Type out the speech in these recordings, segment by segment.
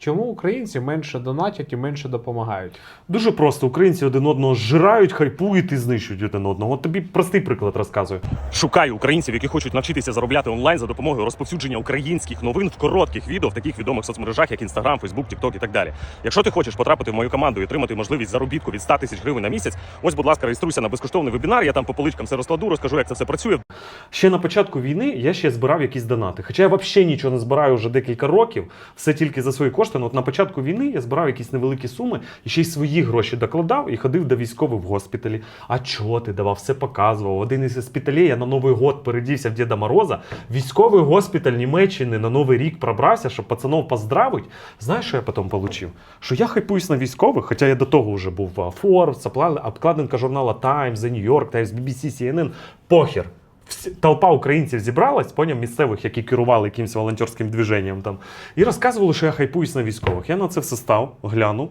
Чому українці менше донатять і менше допомагають? Дуже просто українці один одного зжирають, хайпують і знищують один одного. От тобі простий приклад розказую. Шукаю українців, які хочуть навчитися заробляти онлайн за допомогою розповсюдження українських новин в коротких відео в таких відомих соцмережах, як Instagram, Facebook, TikTok і так далі. Якщо ти хочеш потрапити в мою команду і отримати можливість заробітку від 100 тисяч гривень на місяць, ось, будь ласка, реєструйся на безкоштовний вебінар. Я там по поличкам все розкладу, розкажу, як це все працює. Ще на початку війни я ще збирав якісь донати. Хоча я взагалі нічого не збираю вже декілька років, все тільки за свої кошти. Ну, от на початку війни я збирав якісь невеликі суми і ще й свої гроші докладав і ходив до військових в госпіталі. А чого ти давав, все показував. Один із госпіталей я на Новий год передівся в Діда Мороза. Військовий госпіталь Німеччини на Новий рік пробрався, щоб пацанов поздравить. Знаєш, що я потім отримав? Що я хайпуюсь на військових, хоча я до того вже був Forbes, обкла- обкладинка журнала Times, The New York Times, BBC, CNN. Похер. Толпа українців зібралась, поняв місцевих, які керували якимось волонтерським движенням там, і розказували, що я хайпуюсь на військових. Я на це все став, глянув.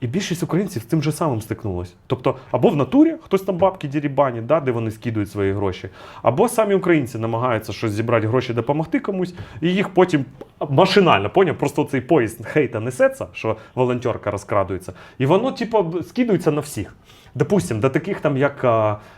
І більшість українців з тим же самим стикнулась. Тобто, або в натурі хтось там бабки дірібані, да, де вони скидують свої гроші, або самі українці намагаються щось зібрати гроші, допомогти комусь, і їх потім машинально, поняв, просто цей поїзд хейта несеться, що волонтерка розкрадується, і воно, типу, скидується на всіх. Допустим, до таких там, як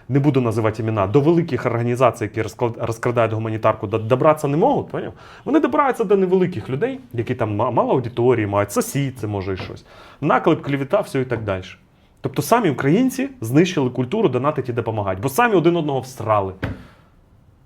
не буду називати імена, до великих організацій, які розкрадають гуманітарку, до- добратися не можуть, поняв? Вони добираються до невеликих людей, які там ма- мало аудиторії мають, сосід, це може і щось. Наклеп, клівіта, все і так далі. Тобто самі українці знищили культуру донатить і допомагати, бо самі один одного всрали.